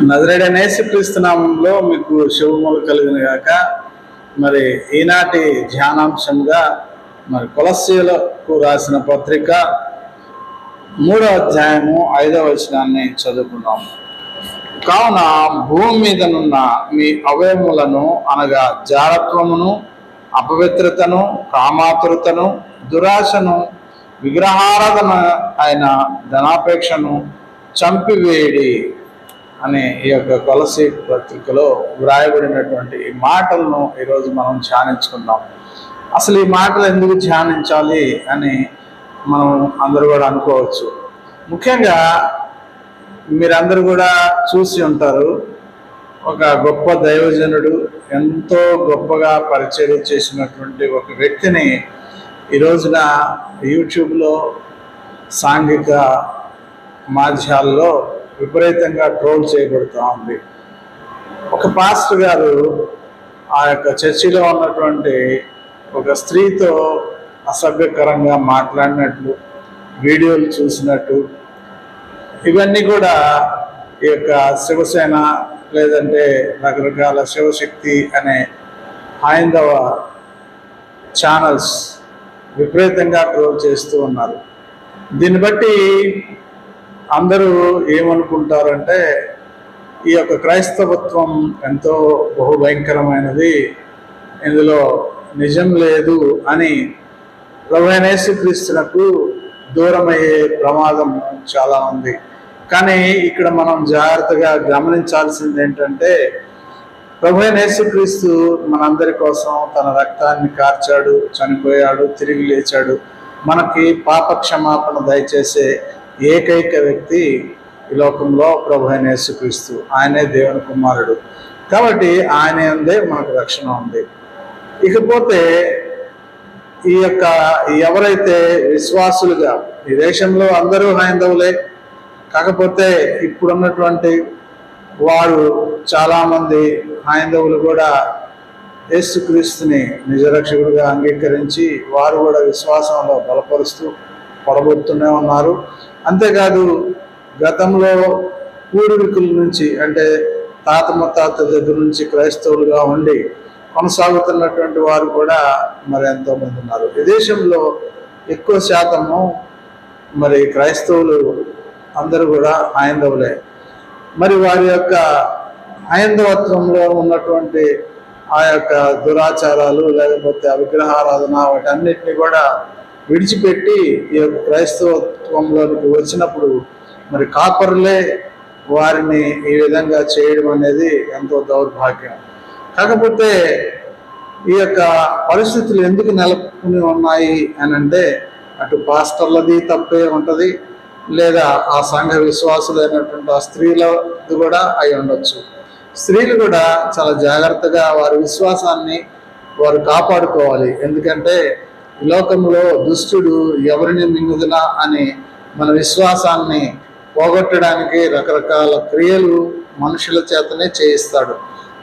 నజరేడనేసి క్రీస్తునామంలో మీకు శుభములు కలిగిన గాక. మరి ఈనాటి ధ్యానాంశంగా మరి కొలస్సీలకు రాసిన పత్రిక మూడో అధ్యాయము ఐదవ వచనాన్ని చదువుకున్నాము కావున భూమి మీదనున్న మీ అవయములను అనగా జారత్వమును అపవిత్రతను కామాతురతను దురాశను విగ్రహారాధన అయిన ధనాపేక్షను చంపివేడి. అనే ఈ యొక్క కొలసి పత్రికలో వ్రాయబడినటువంటి ఈ మాటలను ఈరోజు మనం ధ్యానించుకుందాం. అసలు ఈ మాటలు ఎందుకు ధ్యానించాలి అని మనం అందరూ కూడా అనుకోవచ్చు. ముఖ్యంగా మీరందరూ కూడా చూసి ఉంటారు ఒక గొప్ప దైవజనుడు ఎంతో గొప్పగా పరిచయం చేసినటువంటి ఒక వ్యక్తిని ఈ రోజున యూట్యూబ్లో సాంఘిక మాధ్యాల్లో విపరీతంగా ట్రోల్ చేయబడుతూ ఉంది. ఒక పాస్టర్ గారు ఆ యొక్క చర్చిలో ఉన్నటువంటి ఒక స్త్రీతో అసభ్యకరంగా మాట్లాడినట్లు వీడియోలు చూసినట్టు ఇవన్నీ కూడా ఈ యొక్క శివసేన లేదంటే రకరకాల శివశక్తి అనే హైందవ ఛానల్స్ విపరీతంగా ట్రోల్ చేస్తూ ఉన్నారు. దీన్ని బట్టి అందరూ ఏమనుకుంటారంటే ఈ యొక్క క్రైస్తవత్వం ఎంతో బహుభయంకరమైనది ఇందులో నిజం లేదు అని క్రీస్తునకు దూరమయ్యే ప్రమాదం చాలా ఉంది. కానీ ఇక్కడ మనం జాగ్రత్తగా గమనించాల్సింది ఏంటంటే క్రీస్తు మనందరి కోసం తన రక్తాన్ని కార్చాడు చనిపోయాడు తిరిగి లేచాడు. మనకి పాప క్షమాపణ దయచేసే ఏకైక వ్యక్తి ఈ లోకంలో ప్రభు అయిన యేసుక్రీస్తు. ఆయనే దేవుని కుమారుడు. కాబట్టి ఆయన ఉందే మనకు రక్షణ ఉంది. ఇకపోతే ఈ యొక్క ఎవరైతే విశ్వాసులుగా ఈ దేశంలో అందరూ హైందవులే కాకపోతే ఇప్పుడున్నటువంటి వారు చాలామంది హైందవులు కూడా యేసుక్రీస్తుని నిజరక్షకుడిగా అంగీకరించి వారు కూడా విశ్వాసంలో బలపరుస్తూ పడబోతూనే ఉన్నారు. అంతేకాదు గతంలో పూర్వీకుల నుంచి అంటే తాత ముత్తాత దగ్గర నుంచి క్రైస్తవులుగా ఉండి కొనసాగుతున్నటువంటి వారు కూడా మరి ఎంతోమంది ఉన్నారు. విదేశంలో ఎక్కువ శాతము మరి క్రైస్తవులు అందరూ కూడా హైందవులే. మరి వారి యొక్క హైందవత్వంలో ఉన్నటువంటి ఆ యొక్క దురాచారాలు లేకపోతే ఆ విగ్రహారాధన వాటన్నిటిని కూడా విడిచిపెట్టి ఈ యొక్క క్రైస్తవత్వంలోనికి వచ్చినప్పుడు మరి కాపరులే వారిని ఈ విధంగా చేయడం అనేది ఎంతో దౌర్భాగ్యం. కాకపోతే ఈ యొక్క పరిస్థితులు ఎందుకు నెలకొని ఉన్నాయి అని అంటే అటు పాస్టర్లది తప్పే ఉంటుంది లేదా ఆ సంఘ విశ్వాసులైనటువంటి ఆ స్త్రీలది కూడా అయి ఉండొచ్చు. స్త్రీలు కూడా చాలా జాగ్రత్తగా వారి విశ్వాసాన్ని వారు కాపాడుకోవాలి. ఎందుకంటే లోకంలో దుష్టుడు ఎవరిని మింగుదునా అని మన విశ్వాసాన్ని పోగొట్టడానికి రకరకాల క్రియలు మనుషుల చేతనే చేయిస్తాడు.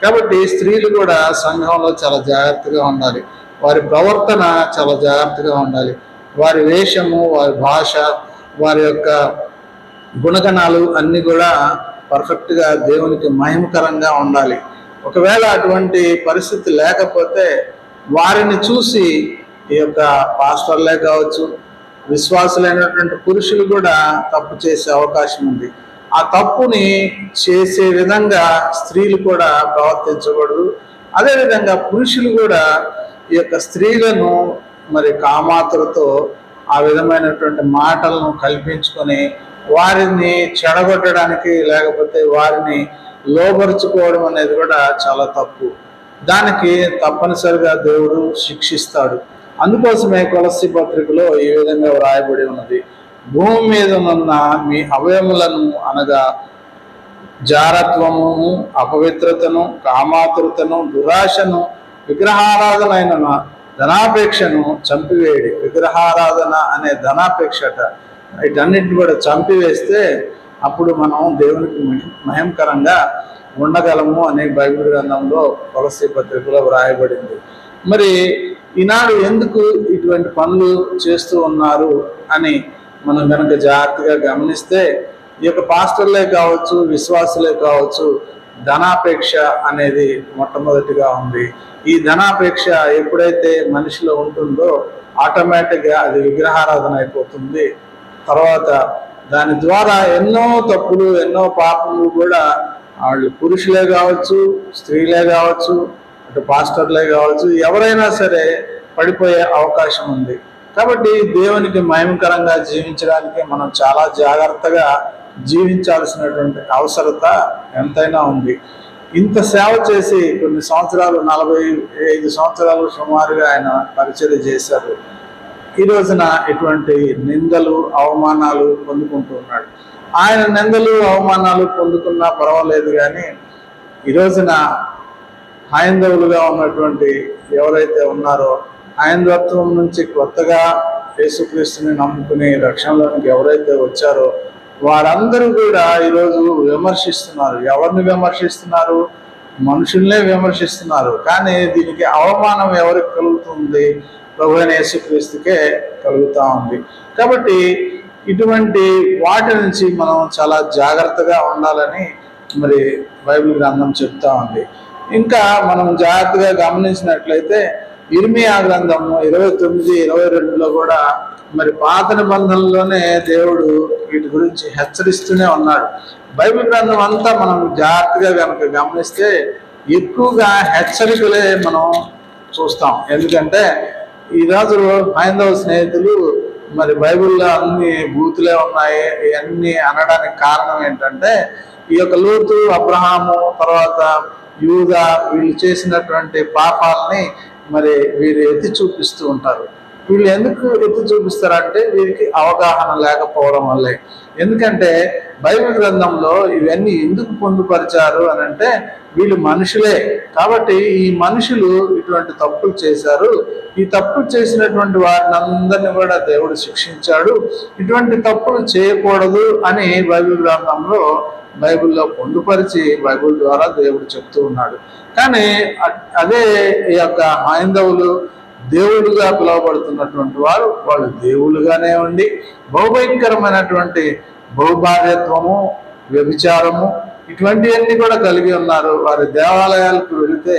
కాబట్టి స్త్రీలు కూడా సంఘంలో చాలా జాగ్రత్తగా ఉండాలి. వారి ప్రవర్తన చాలా జాగ్రత్తగా ఉండాలి. వారి వేషము వారి భాష వారి యొక్క గుణగణాలు అన్నీ కూడా పర్ఫెక్ట్గా దేవునికి మహిమకరంగా ఉండాలి. ఒకవేళ అటువంటి పరిస్థితి లేకపోతే వారిని చూసి ఈ యొక్క పాస్టర్లే కావచ్చు విశ్వాసులైనటువంటి పురుషులు కూడా తప్పు చేసే అవకాశం ఉంది. ఆ తప్పుని చేసే విధంగా స్త్రీలు కూడా ప్రవర్తించకూడదు. అదేవిధంగా పురుషులు కూడా ఈ యొక్క స్త్రీలను మరి కామాతులతో ఆ విధమైనటువంటి మాటలను కల్పించుకొని వారిని చెడగొట్టడానికి లేకపోతే వారిని లోపరుచుకోవడం అనేది కూడా చాలా తప్పు. దానికి తప్పనిసరిగా దేవుడు శిక్షిస్తాడు. అందుకోసమే కొలసి పత్రికలో ఈ విధంగా వ్రాయబడి ఉన్నది. భూమి మీద ఉన్న మీ అవయములను అనగా జారత్వము అపవిత్రతను కామాతురతను దురాశను విగ్రహారాధనైన ధనాపేక్షను చంపివేయడి. విగ్రహారాధన అనే ధనాపేక్షట వీటన్నిటిని కూడా చంపివేస్తే అప్పుడు మనం దేవునికి మహిమకరంగా ఉండగలము అనే బైబిల్ గ్రంథంలో తులసి పత్రికలో వ్రాయబడింది. మరి ఈనాడు ఎందుకు ఇటువంటి పనులు చేస్తూ ఉన్నారు అని మనం కనుక జాగ్రత్తగా గమనిస్తే ఈ యొక్క పాస్టర్లే కావచ్చు విశ్వాసులే కావచ్చు ధనాపేక్ష అనేది మొట్టమొదటిగా ఉంది. ఈ ధనాపేక్ష ఎప్పుడైతే మనిషిలో ఉంటుందో ఆటోమేటిక్గా అది విగ్రహారాధన అయిపోతుంది. తర్వాత దాని ద్వారా ఎన్నో తప్పులు ఎన్నో పాపములు కూడా వాళ్ళు పురుషులే కావచ్చు స్త్రీలే కావచ్చు అటు పాస్టర్లే కావచ్చు ఎవరైనా సరే పడిపోయే అవకాశం ఉంది. కాబట్టి దేవునికి మయంకరంగా జీవించడానికి మనం చాలా జాగ్రత్తగా జీవించాల్సినటువంటి అవసరత ఎంతైనా ఉంది. ఇంత సేవ చేసి కొన్ని సంవత్సరాలు నలభై ఐదు సంవత్సరాలు సుమారుగా ఆయన పరిచయం చేశారు. ఈ రోజున ఇటువంటి నిందలు అవమానాలు పొందుకుంటూ ఉన్నాడు. ఆయన నిందలు అవమానాలు పొందుకున్నా పర్వాలేదు కానీ ఈ రోజున హైందవులుగా ఉన్నటువంటి ఎవరైతే ఉన్నారో హైందవత్వం నుంచి కొత్తగా యేసుక్రీస్తుని నమ్ముకుని రక్షణలోనికి ఎవరైతే వచ్చారో వారందరూ కూడా ఈరోజు విమర్శిస్తున్నారు. ఎవరిని విమర్శిస్తున్నారు? మనుషుల్నే విమర్శిస్తున్నారు. కానీ దీనికి అవమానం ఎవరికి కలుగుతుంది? ప్రభు యేసుక్రీస్తుకే కలుగుతా ఉంది. కాబట్టి ఇటువంటి వాటి నుంచి మనం చాలా జాగ్రత్తగా ఉండాలని మరి బైబిల్ గ్రంథం చెప్తా ఉంది. ఇంకా మనం జాగ్రత్తగా గమనించినట్లయితే ఇర్మియా గ్రంథము ఇరవై తొమ్మిది ఇరవై రెండులో కూడా మరి పాత నిబంధనలోనే దేవుడు వీటి గురించి హెచ్చరిస్తూనే ఉన్నాడు. బైబిల్ గ్రంథం అంతా మనం జాగ్రత్తగా కనుక గమనిస్తే ఎక్కువగా హెచ్చరికలే మనం చూస్తాం. ఎందుకంటే ఈ రోజు హైందవ స్నేహితులు మరి బైబిల్లో అన్ని బూతులే ఉన్నాయి ఇవన్నీ అనడానికి కారణం ఏంటంటే ఈ యొక్క లోతు అబ్రహాము తర్వాత యూద వీళ్ళు చేసినటువంటి పాపాలని మరి వీరు ఎత్తి చూపిస్తూ ఉంటారు. వీళ్ళు ఎందుకు ఎత్తి చూపిస్తారంటే వీరికి అవగాహన లేకపోవడం వల్లే. ఎందుకంటే బైబిల్ గ్రంథంలో ఇవన్నీ ఎందుకు పొందుపరిచారు అని అంటే వీళ్ళు మనుషులే. కాబట్టి ఈ మనుషులు ఇటువంటి తప్పులు చేశారు. ఈ తప్పులు చేసినటువంటి వారిని అందరినీ కూడా దేవుడు శిక్షించాడు. ఇటువంటి తప్పులు చేయకూడదు అని బైబిల్ గ్రంథంలో బైబిల్లో పొందుపరిచి బైబిల్ ద్వారా దేవుడు చెప్తూ ఉన్నాడు. కానీ అదే ఈ యొక్క హైందవులు దేవుడుగా పిలువబడుతున్నటువంటి వారు వాళ్ళు దేవుళ్ళుగానే ఉండి బహుభయంకరమైనటువంటి బహుభార్యత్వము వ్యభిచారము ఇటువంటివన్నీ కూడా కలిగి ఉన్నారు. వారి దేవాలయాలకు వెళితే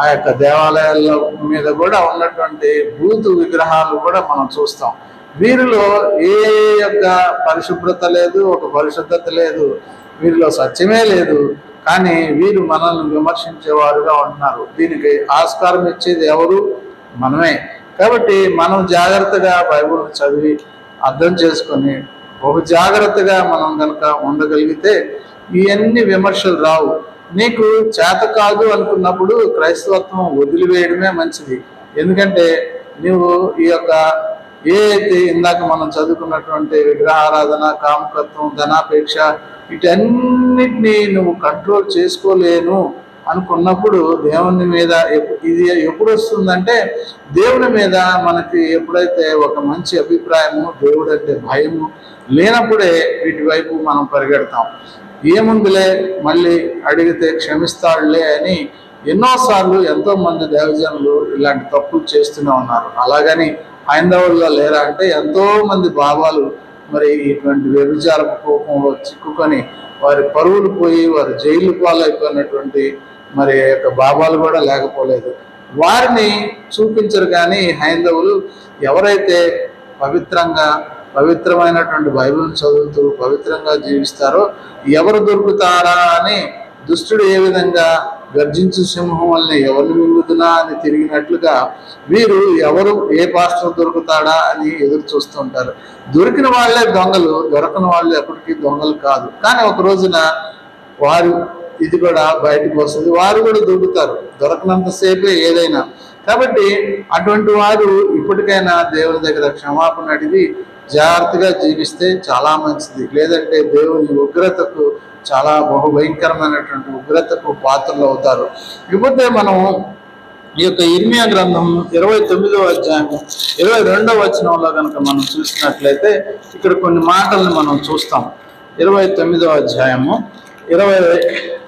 ఆ యొక్క దేవాలయాల మీద కూడా ఉన్నటువంటి భూతు విగ్రహాలు కూడా మనం చూస్తాం. వీరిలో ఏ యొక్క పరిశుభ్రత లేదు ఒక పరిశుద్ధత లేదు. వీరిలో సత్యమే లేదు. కానీ వీరు మనల్ని విమర్శించేవారుగా ఉంటున్నారు. దీనికి ఆస్కారం ఇచ్చేది ఎవరు? మనమే. కాబట్టి మనం జాగ్రత్తగా బైబుల్ చదివి అర్థం చేసుకొని బహు జాగ్రత్తగా మనం కనుక ఉండగలిగితే ఇవన్నీ విమర్శలు రావు. నీకు చేత కాదు అనుకున్నప్పుడు క్రైస్తవత్వం వదిలివేయడమే మంచిది. ఎందుకంటే నువ్వు ఈ యొక్క ఏ అయితే ఇందాక మనం చదువుకున్నటువంటి విగ్రహారాధన కామకత్వం ధనాపేక్ష వీటన్నిటినీ నువ్వు కంట్రోల్ చేసుకోలేను అనుకున్నప్పుడు దేవుని మీద ఎప్పు- ఇది ఎప్పుడు వస్తుందంటే దేవుని మీద మనకి ఎప్పుడైతే ఒక మంచి అభిప్రాయము దేవుడు అంటే భయము లేనప్పుడే వీటి వైపు మనం పరిగెడతాం. ఏముందిలే? మళ్ళీ అడిగితే క్షమిస్తాడులే అని ఎన్నోసార్లు ఎంతో మంది దేవజనులు ఇలాంటి తప్పులు చేస్తూనే ఉన్నారు. అలాగని హైందవుల్లో లేరా అంటే ఎంతో మంది బాబాలు మరి ఇటువంటి వ్యభిచార కోపంలో చిక్కుకొని వారి పరువులు పోయి వారి జైలు పాలైపోయినటువంటి మరి యొక్క బాబాలు కూడా లేకపోలేదు. వారిని చూపించరు కానీ హైందవులు ఎవరైతే పవిత్రంగా పవిత్రమైనటువంటి బైబిల్ని చదువుతూ పవిత్రంగా జీవిస్తారో ఎవరు దొరుకుతారా అని దుష్టుడు ఏ విధంగా గర్జించు సింహం వల్ల ఎవరిని మింగుతున్నా అని తిరిగినట్లుగా వీరు ఎవరు ఏ పాస్టర్ దొరుకుతాడా అని ఎదురు చూస్తుంటారు దొరికిన వాళ్ళే దొంగలు దొరకని వాళ్ళు ఎప్పటికీ దొంగలు కాదు. కానీ ఒక రోజున వారు ఇది కూడా బయటకు వస్తుంది. వారు కూడా దొరుకుతారు. దొరకనంతసేపే ఏదైనా. కాబట్టి అటువంటి వారు ఇప్పటికైనా దేవుని దగ్గర క్షమాపణ అడిగి జాగ్రత్తగా జీవిస్తే చాలా మంచిది. లేదంటే దేవుని ఉగ్రతకు చాలా బహుభయంకరమైనటువంటి ఉగ్రతకు పాత్రలు అవుతారు. ఇకపోతే మనం ఈ యొక్క ఇర్మియా గ్రంథం ఇరవై తొమ్మిదవ అధ్యాయం ఇరవై రెండవ వచనంలో కనుక మనం చూసినట్లయితే ఇక్కడ కొన్ని మాటలను మనం చూస్తాం. ఇరవై తొమ్మిదవ అధ్యాయము ఇరవై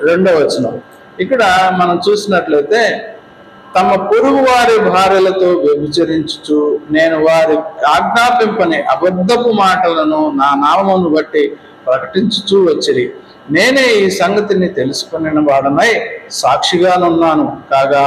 రెండవ వచనం. ఇక్కడ మనం చూసినట్లయితే తమ పొరుగు వారి భార్యలతో వ్యభిచరించుచు నేను వారి ఆజ్ఞాపింపని అబద్ధపు మాటలను నా నామమును బట్టి ప్రకటించుచూ వచ్చిరి. నేనే ఈ సంగతిని తెలుసుకుని వాడనై సాక్షిగానున్నాను. కాగా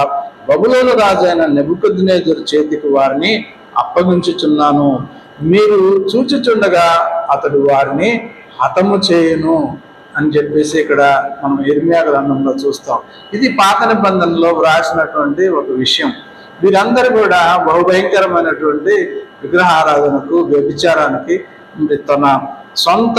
బబులోను రాజైన నెబుకద్నేజరు చేతికి వారిని అప్పగించుచున్నాను. మీరు చూచుచుండగా అతడు వారిని హతము చేయను అని చెప్పేసి ఇక్కడ మనం ఇర్మియా గ్రంథంలో చూస్తాం. ఇది పాత నిబంధనలో వ్రాసినటువంటి ఒక విషయం. వీరందరూ కూడా బహుభయంకరమైనటువంటి విగ్రహారాధనకు వ్యభిచారానికి తన సొంత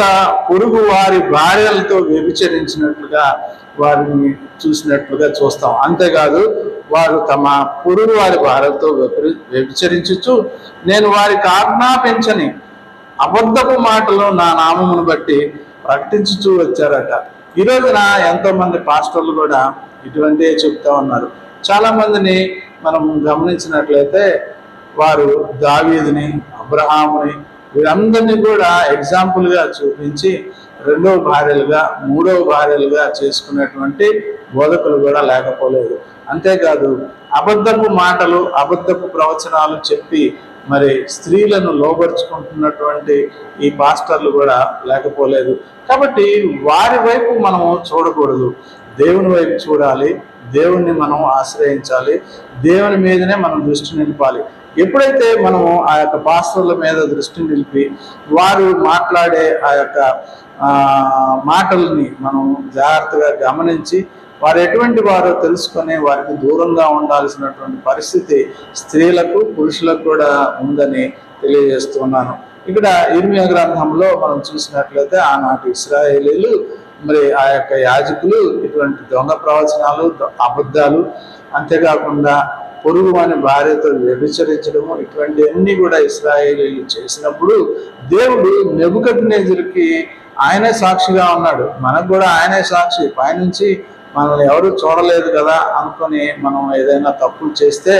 పొరుగు వారి భార్యలతో వ్యభిచరించినట్లుగా వారిని చూసినట్లుగా చూస్తాం. అంతేకాదు వారు తమ పొరుగు వారి భార్యలతో వ్యభిరి- వ్యభిచరించుచు నేను వారికి ఆజ్ఞాపించని అబద్ధపు మాటలు నా నామమును బట్టి ప్రకటించుచూ వచ్చారట. ఈ రోజున ఎంతోమంది పాస్టర్లు కూడా ఇటువంటివే చెప్తా ఉన్నారు. చాలామందిని మనం గమనించినట్లయితే వారు దావీదుని అబ్రహాముని వీరందరినీ కూడా ఎగ్జాంపుల్గా చూపించి రెండవ భార్యలుగా మూడవ భార్యలుగా చేసుకున్నటువంటి బోధకులు కూడా లేకపోలేదు. అంతేకాదు అబద్ధపు మాటలు అబద్ధపు ప్రవచనాలు చెప్పి మరి స్త్రీలను లోపరుచుకుంటున్నటువంటి ఈ పాస్టర్లు కూడా లేకపోలేదు. కాబట్టి వారి వైపు మనము చూడకూడదు. దేవుని వైపు చూడాలి. దేవుణ్ణి మనం ఆశ్రయించాలి. దేవుని మీదనే మనం దృష్టి నిలపాలి ఎప్పుడైతే మనము ఆ యొక్క పాస్టర్ల మీద దృష్టి నిలిపి వారు మాట్లాడే ఆ యొక్క మాటలని మాటల్ని మనం జాగ్రత్తగా గమనించి వారు ఎటువంటి వారో తెలుసుకొని వారికి దూరంగా ఉండాల్సినటువంటి పరిస్థితి స్త్రీలకు పురుషులకు కూడా ఉందని తెలియజేస్తున్నాను ఇక్కడ ఇర్మియ గ్రంథంలో మనం చూసినట్లయితే ఆనాటి ఇస్రాయేలీలు మరి ఆ యొక్క యాజకులు ఇటువంటి దొంగ ప్రవచనాలు అబద్ధాలు అంతేకాకుండా పొరుగు వాని భార్యతో వ్యభిచరించడము ఇటువంటివన్నీ కూడా ఇస్రాయేలీలు చేసినప్పుడు దేవుడు నెబుకద్నేజర్కి ఆయనే సాక్షిగా ఉన్నాడు. మనకు కూడా ఆయనే సాక్షి. పైనుంచి మనల్ని ఎవరు చూడలేదు కదా అనుకొని మనం ఏదైనా తప్పులు చేస్తే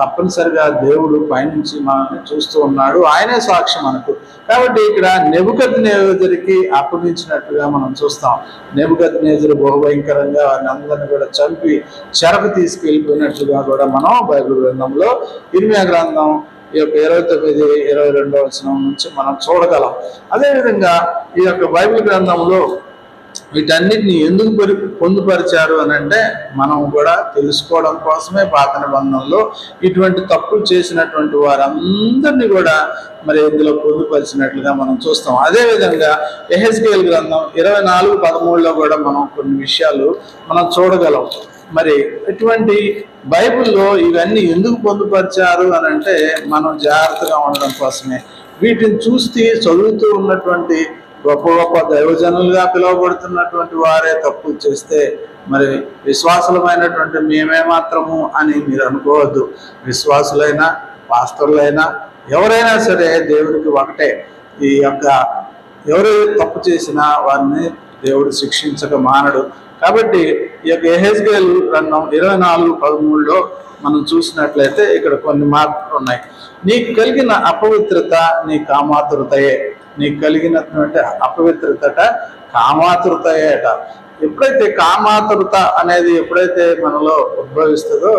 తప్పనిసరిగా దేవుడు పైనుంచి మనల్ని చూస్తూ ఉన్నాడు. ఆయనే సాక్ష్యం మనకు. కాబట్టి ఇక్కడ నెబుకద్ నేజరికి అప్పగించినట్టుగా మనం చూస్తాం. నెబుకద్ నేజరు బహుభయంకరంగా వారిని అందరిని కూడా చంపి చెరకు తీసుకెళ్ళిపోయినట్టుగా కూడా మనం బైబిల్ గ్రంథంలో ఇర్మియా గ్రంథం ఈ యొక్క ఇరవై తొమ్మిది ఇరవై రెండవ వచనం నుంచి మనం చూడగలం. అదేవిధంగా ఈ యొక్క బైబిల్ గ్రంథంలో వీటన్నిటిని ఎందుకు పరి పొందుపరిచారు అని అంటే మనం కూడా తెలుసుకోవడం కోసమే పాత నిబంధనలో ఇటువంటి తప్పులు చేసినటువంటి వారందరినీ కూడా మరి ఇందులో పొందుపరిచినట్లుగా మనం చూస్తాం. అదేవిధంగా ఎహెస్కేల్ గ్రంథం ఇరవై నాలుగు పదమూడులో కూడా మనం కొన్ని విషయాలు మనం చూడగలం. మరి ఇటువంటి బైబిల్లో ఇవన్నీ ఎందుకు పొందుపరిచారు అని అంటే మనం జాగ్రత్తగా ఉండడం కోసమే. వీటిని చూస్తే చదువుతూ ఉన్నటువంటి గొప్ప గొప్ప దైవజనులుగా పిలువబడుతున్నటువంటి వారే తప్పులు చేస్తే మరి విశ్వాసులమైనటువంటి మేమే మాత్రము అని మీరు అనుకోవద్దు. విశ్వాసులైనా పాస్టర్లైనా ఎవరైనా సరే దేవుడికి ఒకటే. ఈ యొక్క ఎవరు తప్పు చేసినా వారిని దేవుడు శిక్షించక మానడు. కాబట్టి ఈ యొక్క ఎహెచ్గేల్ రంగం ఇరవై నాలుగు పదమూడులో మనం చూసినట్లయితే ఇక్కడ కొన్ని మార్పులు ఉన్నాయి. నీకు కలిగిన అపవిత్రత నీ కామాతురతయే. నీకు కలిగినటువంటి అపవిత్రతట కామాతురతయేట. ఎప్పుడైతే కామాతురత అనేది ఎప్పుడైతే మనలో ఉద్భవిస్తుందో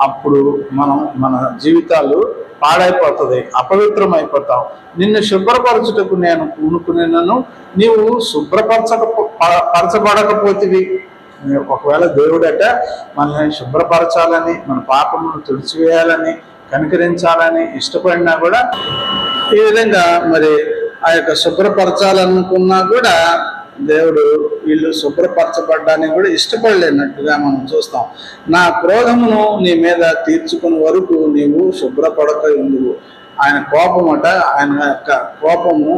అప్పుడు మనం మన జీవితాలు పాడైపోతుంది అపవిత్రం అయిపోతాం నిన్ను శుభ్రపరచుటకు నేను పూనుకునేనను నీవు శుభ్రపరచక పరచబడకపోతివి. ఒకవేళ దేవుడట మనల్ని శుభ్రపరచాలని మన పాపమును తుడిచివేయాలని కనికరించాలని ఇష్టపడినా కూడా ఈ విధంగా మరి ఆ యొక్క శుభ్రపరచాలనుకున్నా కూడా దేవుడు వీళ్ళు శుభ్రపరచబడ్డానికి కూడా ఇష్టపడలేనట్టుగా మనం చూస్తాం. నా క్రోధమును నీ మీద తీర్చుకుని వరకు నీవు శుభ్రపడక ఉండువు ఆయన కోపమట ఆయన యొక్క కోపము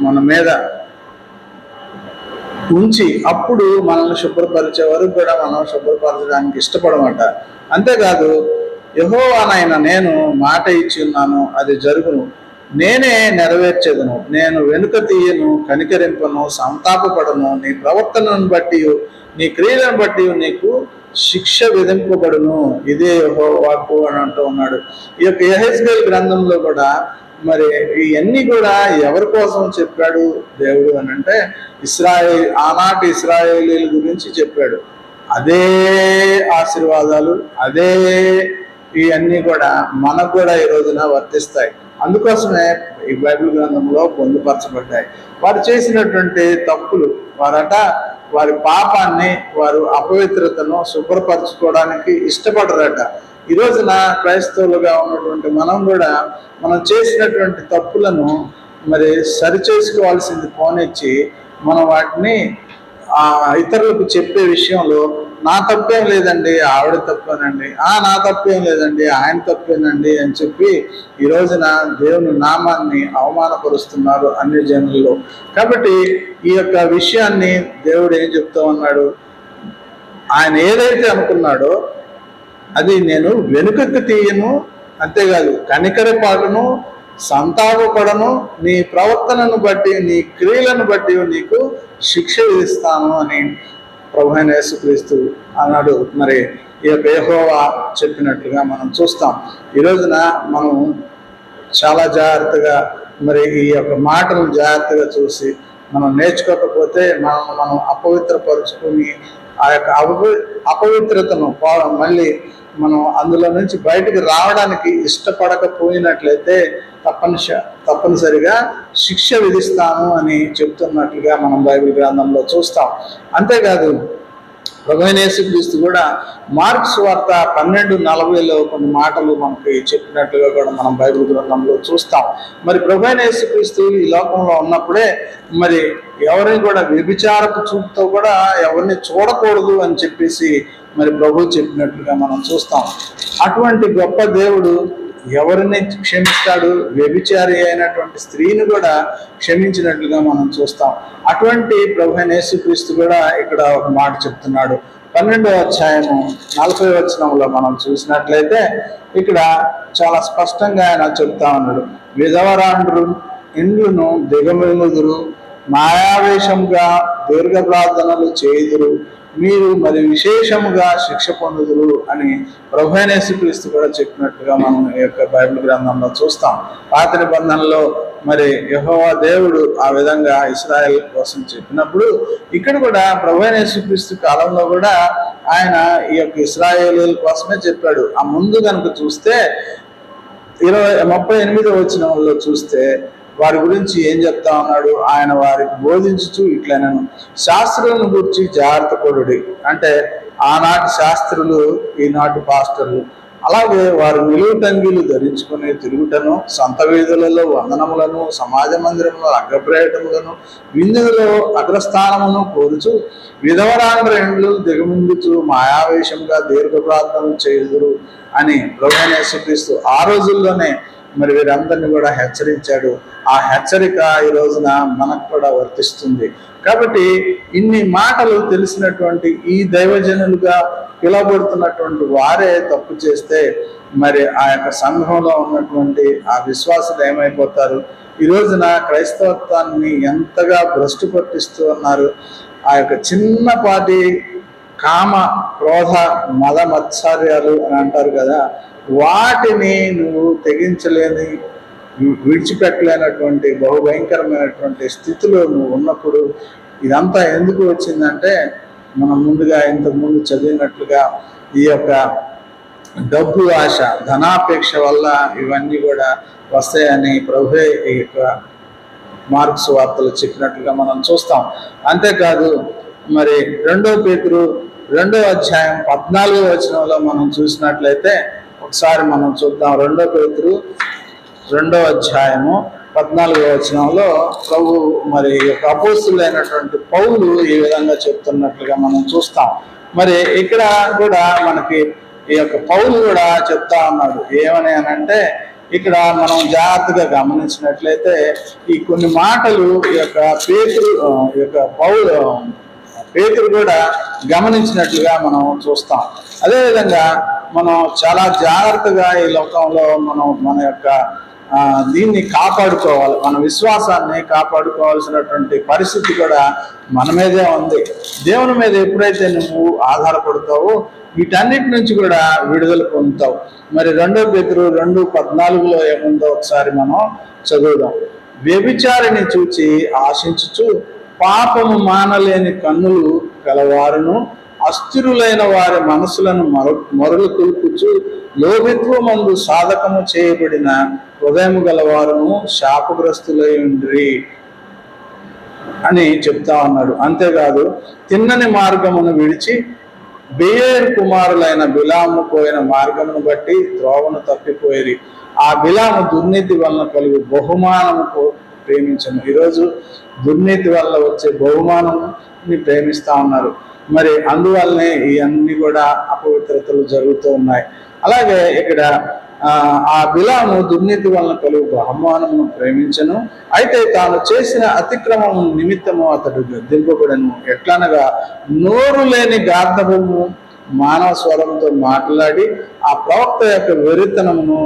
మన మీద ఉంచి అప్పుడు మనల్ని శుభ్రపరిచే వరకు కూడా మనం శుభ్రపరచడానికి ఇష్టపడమట. అంతేకాదు యహోవానైన నేను మాట ఇచ్చి ఉన్నాను అది జరుగును. నేనే నెరవేర్చేదను నేను వెనుక తీయను కనికరింపను సంతాపపడను నీ ప్రవర్తనను బట్టి నీ క్రియలను బట్టి నీకు శిక్ష విధింపబడును. ఇదే వాక్కు అని అంటూ ఉన్నాడు. ఈ యొక్క ఎహెచ్బిఎల్ గ్రంథంలో కూడా మరి ఇవన్నీ కూడా ఎవరి కోసం చెప్పాడు దేవుడు అని అంటే ఇస్రాయేల్ ఆనాటి ఇస్రాయేలీల గురించి చెప్పాడు. అదే ఆశీర్వాదాలు అదే ఇవన్నీ కూడా మనకు కూడా ఈ రోజున వర్తిస్తాయి. అందుకోసమే ఈ బైబిల్ గ్రంథంలో పొందుపరచబడ్డాయి. వారు చేసినటువంటి తప్పులు వారట వారి పాపాన్ని వారు అపవిత్రతను శుభ్రపరచుకోవడానికి ఇష్టపడరట. ఈ రోజున క్రైస్తవులుగా ఉన్నటువంటి మనం కూడా మనం చేసినటువంటి తప్పులను మరి సరిచేసుకోవాల్సింది పోనిచ్చి మనం వాటిని ఆ ఇతరులకు చెప్పే విషయంలో నా తప్పేం లేదండి ఆవిడ తప్పేనండి. ఆ నా తప్పేం లేదండి ఆయన తప్పేనండి అని చెప్పి ఈ రోజున దేవుని నామాన్ని అవమానపరుస్తున్నారు అన్ని జనుల్లో. కాబట్టి ఈ యొక్క విషయాన్ని దేవుడు ఏం చెప్తా ఉన్నాడు? ఆయన ఏదైతే అనుకున్నాడో అది నేను వెనుకకు తీయను అంతేకాదు కనికరపాటును సంతాపపడను నీ ప్రవర్తనను బట్టి నీ క్రియలను బట్టి నీకు శిక్ష విధిస్తాను అని ప్రభు యేసుక్రీస్తు అన్నాడు. మరి ఈ యహోవా చెప్పినట్లుగా మనం చూస్తాం. ఈ రోజున మనం చాలా జాగ్రత్తగా మరి ఈ యొక్క మాటలు జాగ్రత్తగా చూసి మనం నేర్చుకోకపోతే మనం మనం అపవిత్రపరుచుకుని ఆ యొక్క అపవిత్రతను మళ్ళీ మనం అందులో నుంచి బయటకు రావడానికి ఇష్టపడకపోయినట్లయితే తప్పనిస తప్పనిసరిగా శిక్ష విధిస్తాను అని చెప్తున్నట్లుగా మనం బైబిల్ గ్రంథంలో చూస్తాం. అంతేకాదు ప్రభువైన యేసుక్రీస్తు కూడా మార్క్స్ వార్త పన్నెండు నలభైలో కొన్ని మాటలు మనకి చెప్పినట్లుగా కూడా మనం బైబిల్ గ్రంథంలో చూస్తాం. మరి ప్రభువైన యేసుక్రీస్తు ఈ లోకంలో ఉన్నప్పుడే మరి ఎవరిని కూడా వ్యభిచారపు చూపుతో కూడా ఎవరిని చూడకూడదు అని చెప్పేసి మరి ప్రభు చెప్పినట్లుగా మనం చూస్తాం. అటువంటి గొప్ప దేవుడు ఎవరిని క్షమిస్తాడు? వ్యభిచారి అయినటువంటి స్త్రీని కూడా క్షమించినట్లుగా మనం చూస్తాం. అటువంటి ప్రభు క్రీస్తు యేసుక్రీస్తు కూడా ఇక్కడ ఒక మాట చెప్తున్నాడు. పన్నెండవ అధ్యాయము నలభై వచనంలో మనం చూసినట్లయితే ఇక్కడ చాలా స్పష్టంగా ఆయన చెప్తా ఉన్నాడు. విధవరాండ్రు ఇండ్లను దిగమింగుదురు మాయావేశంగా దీర్ఘ ప్రార్థనలు చేయుదురు మీరు మరి విశేషముగా శిక్ష పొందుదురు అని ప్రభైనేసుక్రీస్తు కూడా చెప్పినట్టుగా మనం ఈ యొక్క బైబిల్ గ్రంథంలో చూస్తాం. పాత నిబంధనలో మరి యహోవా దేవుడు ఆ విధంగా ఇస్రాయల్ కోసం చెప్పినప్పుడు ఇక్కడ కూడా ప్రభైనేసుక్రీస్తు కాలంలో కూడా ఆయన ఈ యొక్క ఇస్రాయేలీల కోసమే చెప్పాడు. ఆ ముందు కనుక చూస్తే ఇరవై ముప్పై ఎనిమిదో వచ్చిన వాళ్ళు చూస్తే వారి గురించి ఏం చెప్తా ఉన్నాడు? ఆయన వారికి బోధించుచు ఇట్లనను. శాస్త్రులను గురించి జాగ్రత్త పడుడి. అంటే ఆనాటి శాస్త్రులు ఈనాటి పాస్టర్లు. అలాగే వారు నిలువుటంగిలు ధరించుకుని తిరుగుటను సంత వీధులలో వందనములను సమాజ మందిరములో అగ్రప్రేయటములను విందులలో అగ్రస్థానమును కోరుచు విధవరాండ్ర ఎండ్లు దిగమింగుచు మాయావేశంగా దీర్ఘ ప్రార్థనలు చేయుదురు అని ప్రభునేసుక్రీస్తు ఆ రోజుల్లోనే మరి వీరందరినీ కూడా హెచ్చరించాడు. ఆ హెచ్చరిక ఈ రోజున మనకు కూడా వర్తిస్తుంది. కాబట్టి ఇన్ని మాటలు తెలిసినటువంటి ఈ దైవజనులుగా పిలబడుతున్నటువంటి వారే తప్పు చేస్తే మరి ఆ యొక్క సంఘంలో ఉన్నటువంటి ఆ విశ్వాసులు ఏమైపోతారు? ఈ రోజున క్రైస్తవత్వాన్ని ఎంతగా భ్రష్టు పట్టిస్తూ ఉన్నారు? ఆ యొక్క చిన్నపాటి కామ క్రోధ మద మత్సర్యాలు అని అంటారు కదా వాటిని నువ్వు తెగించలేని విడిచిపెట్టలేనటువంటి బహుభయంకరమైనటువంటి స్థితిలో నువ్వు ఉన్నప్పుడు ఇదంతా ఎందుకు వచ్చిందంటే మనం ముందుగా ఇంతకుముందు చదివినట్లుగా ఈ యొక్క డబ్బు ఆశ ధనాపేక్ష వల్ల ఇవన్నీ కూడా వస్తాయని ప్రభువే ఈ యొక్క మార్క్స్ వార్తలు చెప్పినట్లుగా మనం చూస్తాం. అంతేకాదు మరి రెండో పేతురు రెండో అధ్యాయం పద్నాలుగో వచనంలో మనం చూసినట్లయితే ఒకసారి మనం చూద్దాం రెండో పేతురు రెండో అధ్యాయము పద్నాలుగో వచనంలో ప్రభు మరి ఈ యొక్క అపోస్తులైనటువంటి పౌలు ఈ విధంగా చెప్తున్నట్లుగా మనం చూస్తాం. మరి ఇక్కడ కూడా మనకి ఈ యొక్క పౌలు కూడా చెప్తా ఉన్నాడు. ఏమని అంటే ఇక్కడ మనం జాగ్రత్తగా గమనించినట్లయితే ఈ కొన్ని మాటలు ఈ యొక్క పేతురు ఈ యొక్క పౌలు పేతురు కూడా గమనించినట్లుగా మనం చూస్తాం. అదేవిధంగా మనం చాలా జాగ్రత్తగా ఈ లోకంలో మనం మన యొక్క దీన్ని కాపాడుకోవాలి. మన విశ్వాసాన్ని కాపాడుకోవాల్సినటువంటి పరిస్థితి కూడా మన మీదే ఉంది. దేవుని మీద ఎప్పుడైతే నువ్వు ఆధారపడతావో వీటన్నిటి నుంచి కూడా విడుదల పొందుతావు. మరి రెండో పేతురు రెండు పద్నాలుగులో ఏముందో ఒకసారి మనం చదువుదాం. వ్యభిచారిని చూచి ఆశించుచు పాపము మానలేని కన్నులు కలవారును అస్థిరులైన వారి మనసులను మర మరలు కొలుపుచు లోభిత్వమందు సాధకము చేయబడిన హృదయము గలవారును శాపగ్రస్తులై ఉండ్రి అని చెప్తా ఉన్నాడు. అంతేకాదు తిన్నని మార్గమును విడిచి బేయర్ కుమారులైన బిలాము పోయిన మార్గమును బట్టి త్రోవను తప్పిపోయేది ఆ బిలాము దుర్నీతి వలన కలుగు బహుమానము ప్రేమించను ఈరోజు దుర్నీతి వల్ల వచ్చే బహుమానంని ప్రేమిస్తా ఉన్నారు. మరి అందువల్లనే ఇవన్నీ కూడా అపవిత్రతలు జరుగుతూ ఉన్నాయి. అలాగే ఇక్కడ ఆ, బిలాము దుర్నీతి వలన కలుగు బహుమానమును ప్రేమించను. అయితే తాను చేసిన అతిక్రమము నిమిత్తము అతడు గద్దింపబడను. ఎట్లనగా నోరు లేని గార్ధబము మానవ స్వరంతో మాట్లాడి ఆ ప్రవక్త యొక్క వెరితనమును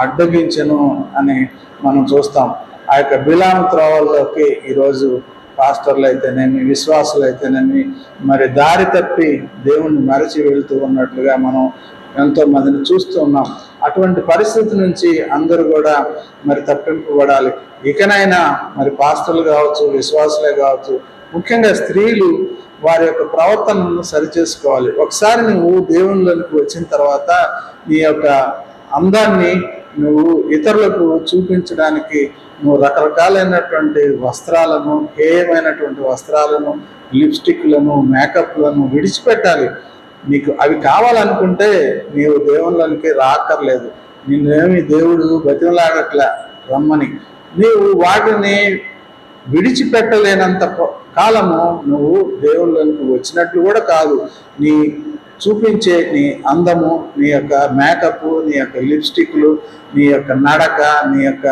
అడ్డగించను అని మనం చూస్తాం. ఆ యొక్క బిలాం త్రోవల్లోకి ఈరోజు పాస్టర్లు అయితేనేమి విశ్వాసులు అయితేనేమి మరి దారి తప్పి దేవుణ్ణి మరచి వెళ్తూ ఉన్నట్లుగా మనం ఎంతో మందిని చూస్తూ ఉన్నాం. అటువంటి పరిస్థితి నుంచి అందరూ కూడా మరి తప్పింపబడాలి. ఇకనైనా మరి పాస్టర్లు కావచ్చు విశ్వాసులే కావచ్చు ముఖ్యంగా స్త్రీలు వారి యొక్క ప్రవర్తనను సరిచేసుకోవాలి. ఒకసారి నువ్వు దేవునిలోనికి వచ్చిన తర్వాత నీ యొక్క అందాన్ని నువ్వు ఇతరులకు చూపించడానికి నువ్వు రకరకాలైనటువంటి వస్త్రాలను హేయమైనటువంటి వస్త్రాలను లిప్స్టిక్లను మేకప్లను విడిచిపెట్టాలి. నీకు అవి కావాలనుకుంటే నీవు దేవుళ్ళకి రాక్కర్లేదు. నిన్నేమి దేవుడు బతిమలాడట్లే రమ్మని. నీవు వాటిని విడిచిపెట్టలేనంత కాలము నువ్వు దేవుళ్ళకి వచ్చినట్లు కూడా కాదు. నీ చూపించే నీ అందము నీ యొక్క మేకప్ నీ యొక్క లిప్స్టిక్లు నీ యొక్క నడక నీ యొక్క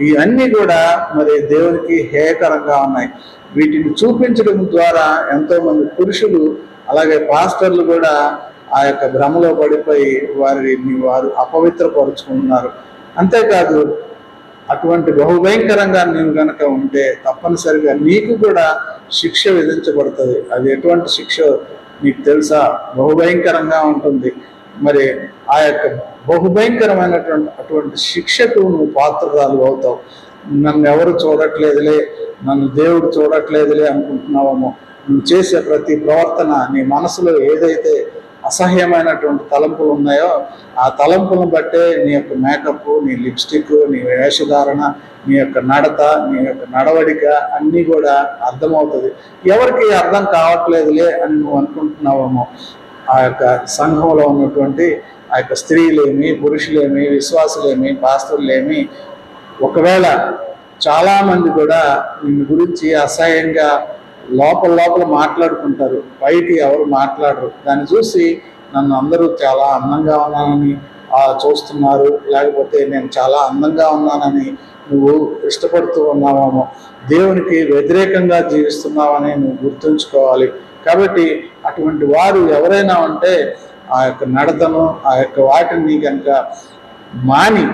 ఇవన్నీ కూడా మరి దేవునికి హేయకరంగా ఉన్నాయి. వీటిని చూపించడం ద్వారా ఎంతోమంది పురుషులు అలాగే పాస్టర్లు కూడా ఆ యొక్క భ్రమలో పడిపోయి వారిని వారు అపవిత్రపరుచుకుంటున్నారు. అంతేకాదు అటువంటి బహుభయంకరంగా నీవు కనుక ఉంటే తప్పనిసరిగా నీకు కూడా శిక్ష విధించబడుతుంది. అది ఎటువంటి శిక్ష నీకు తెలుసా? బహుభయంకరంగా ఉంటుంది. మరి ఆ యొక్క బహుభయంకరమైనటువంటి అటువంటి శిక్షకు నువ్వు పాత్రరాలు అవుతావు. నన్ను ఎవరు చూడట్లేదులే నన్ను దేవుడు చూడట్లేదులే అనుకుంటున్నావేమో. నువ్వు చేసే ప్రతి ప్రవర్తన నీ మనసులో ఏదైతే అసహ్యమైనటువంటి తలంపులు ఉన్నాయో ఆ తలంపులను బట్టే నీ యొక్క మేకప్ నీ లిప్స్టిక్ నీ వేషధారణ నీ యొక్క నడత నీ యొక్క నడవడిక అన్నీ కూడా అర్థమవుతుంది. ఎవరికి అర్థం కావట్లేదులే అని నువ్వు అనుకుంటున్నావేమో. ఆ యొక్క సంఘంలో ఉన్నటువంటి ఆ యొక్క స్త్రీలేమి పురుషులేమి విశ్వాసులేమి పాస్తులేమి ఒకవేళ చాలామంది కూడా నిన్ను గురించి అసహ్యంగా లోపల లోపల మాట్లాడుకుంటారు. బయట ఎవరు మాట్లాడరు. దాన్ని చూసి నన్ను అందరూ చాలా అందంగా ఉన్నానని చూస్తున్నారు. లేకపోతే నేను చాలా అందంగా ఉన్నానని నువ్వు ఇష్టపడుతూ ఉన్నావేమో. దేవునికి వ్యతిరేకంగా జీవిస్తున్నావని నువ్వు గుర్తుంచుకోవాలి. కాబట్టి అటువంటి వారు ఎవరైనా ఉంటే ఆ యొక్క నడతను ఆ యొక్క వాటిని కనుక మాని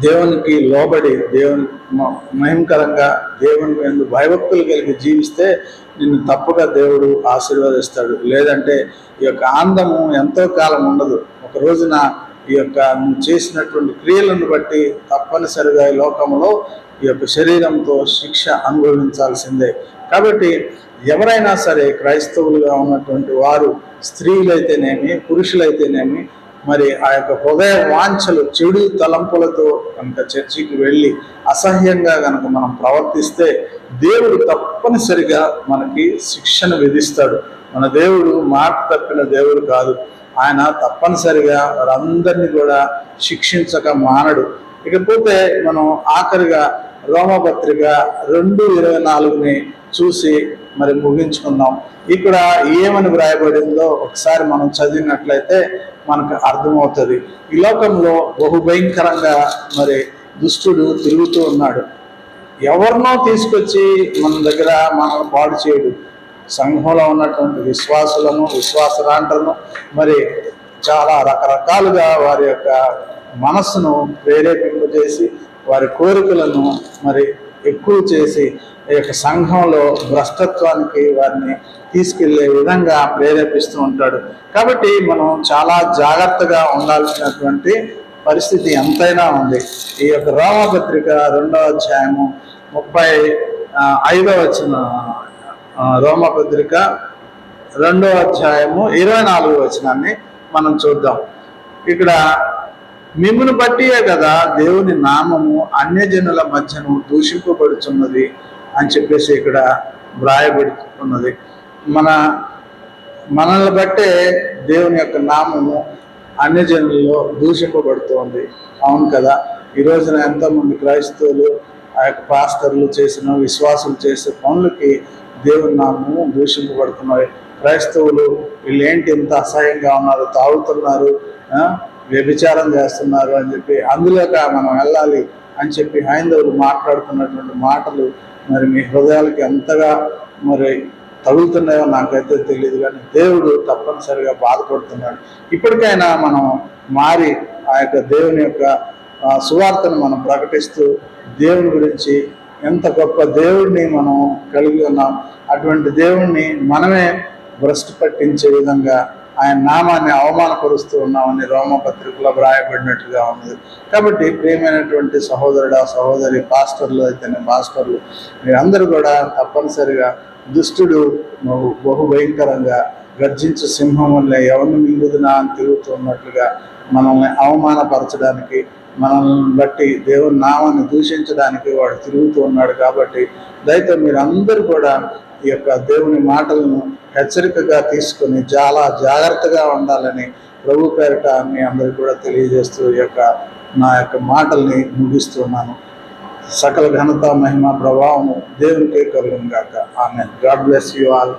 దేవునికి లోబడి దేవుని మహిమకరంగా దేవుని ఎందు భయభక్తులు కలిగి జీవిస్తే నిన్ను తప్పగా దేవుడు ఆశీర్వదిస్తాడు. లేదంటే ఈ యొక్క ఆనందము ఎంతో కాలం ఉండదు. ఒక రోజున ఈ యొక్క నువ్వు చేసినటువంటి క్రియలను బట్టి తప్పనిసరిగా ఈ లోకంలో ఈ యొక్క శరీరంతో శిక్ష అనుభవించాల్సిందే. కాబట్టి ఎవరైనా సరే క్రైస్తవులుగా ఉన్నటువంటి వారు స్త్రీలైతేనేమి పురుషులైతేనేమి మరి ఆ యొక్క హృదయ వాంఛలు చెడు తలంపులతో కనుక చర్చికి వెళ్ళి అసహ్యంగా కనుక మనం ప్రవర్తిస్తే దేవుడు తప్పనిసరిగా మనకి శిక్షను విధిస్తాడు. మన దేవుడు మాట తప్పిన దేవుడు కాదు. ఆయన తప్పనిసరిగా వారందరినీ కూడా శిక్షించక మానడు. ఇకపోతే మనం ఆఖరిగా రోమపత్రిక రెండు ఇరవై నాలుగుని చూసి మరి ముగించుకుందాం. ఇక్కడ ఏమని వ్రాయబడిందో ఒకసారి మనం చదివినట్లయితే మనకు అర్థమవుతుంది. ఈ లోకంలో బహుభయంకరంగా మరి దుష్టుడు తిరుగుతూ ఉన్నాడు. ఎవరినో తీసుకొచ్చి మన దగ్గర మనం పాడు చేయడు. సంఘంలో ఉన్నటువంటి విశ్వాసులను విశ్వాసరాంటను మరి చాలా రకరకాలుగా వారి యొక్క మనస్సును ప్రేరేపింపజేసి వారి కోరికలను మరి ఎక్కువ చేసి ఈ యొక్క సంఘంలో భ్రష్టత్వానికి వారిని తీసుకెళ్ళే విధంగా ప్రేరేపిస్తూ ఉంటాడు. కాబట్టి మనం చాలా జాగ్రత్తగా ఉండాల్సినటువంటి పరిస్థితి ఎంతైనా ఉంది. ఈ యొక్క రోమపత్రిక రెండవ అధ్యాయము ముప్పై ఐదవ వచ్చిన రోమపత్రిక రెండవ అధ్యాయము ఇరవై నాలుగు వచనాన్ని మనం చూద్దాం. ఇక్కడ మిమ్మును బట్టియే కదా దేవుని నామము అన్యజనుల మధ్యను దూషింపబడుచున్నది. అని చెప్పేసి ఇక్కడ వ్రాయబడుతున్నది. మన మనల్ని బట్టే దేవుని యొక్క నామము అన్ని జనుల్లో దూషింపబడుతోంది. అవును కదా? ఈ రోజున ఎంతోమంది క్రైస్తవులు ఆ యొక్క పాస్తర్లు చేసిన విశ్వాసులు చేసే పనులకి దేవుని నామము దూషింపబడుతున్నాయి. క్రైస్తవులు వీళ్ళు ఏంటి ఇంత అసహ్యంగా ఉన్నారు తాగుతున్నారు వ్యభిచారం చేస్తున్నారు అని చెప్పి అందులోక మనం వెళ్ళాలి అని చెప్పి హైందవులు మాట్లాడుతున్నటువంటి మాటలు మరి మీ హృదయాలకి ఎంతగా మరి తగులుతున్నాయో నాకైతే తెలియదు కానీ దేవుడు తప్పనిసరిగా బాధపడుతున్నాడు. ఇప్పటికైనా మనం మారి ఆ యొక్క దేవుని యొక్క సువార్తను మనం ప్రకటిస్తూ దేవుని గురించి ఎంత గొప్ప దేవుడిని మనం కలిగి ఉన్నాం అటువంటి దేవుణ్ణి మనమే భ్రష్టు పట్టించే విధంగా ఆయన నామాన్ని అవమానపరుస్తూ ఉన్నామని రోమ పత్రికలో వ్రాయబడినట్టుగా ఉంది కాబట్టి ప్రియమైనటువంటి సహోదరుడా సహోదరి పాస్టర్లు అయితేనే పాస్టర్లు మీరందరూ కూడా తప్పనిసరిగా దుష్టుడు బహు భయంకరంగా గర్జించు సింహం వల్ల ఎవరిని మింగుదునా అని తిరుగుతున్నట్లుగా మనల్ని అవమానపరచడానికి మనల్ని బట్టి దేవుని నామాన్ని దూషించడానికి వాడు తిరుగుతూ ఉన్నాడు కాబట్టి దయతో మీరందరూ కూడా ఈ యొక్క దేవుని మాటలను హెచ్చరికగా తీసుకొని చాలా జాగ్రత్తగా ఉండాలని ప్రభు పేరిట మీ అందరికి కూడా తెలియజేస్తూ ఈ యొక్క నా యొక్క మాటల్ని ముగిస్తున్నాను. సకల ఘనత మహిమ ప్రభావము దేవునికే కలుగును గాక. ఆమె గాడ్ బ్లెస్ యు ఆల్.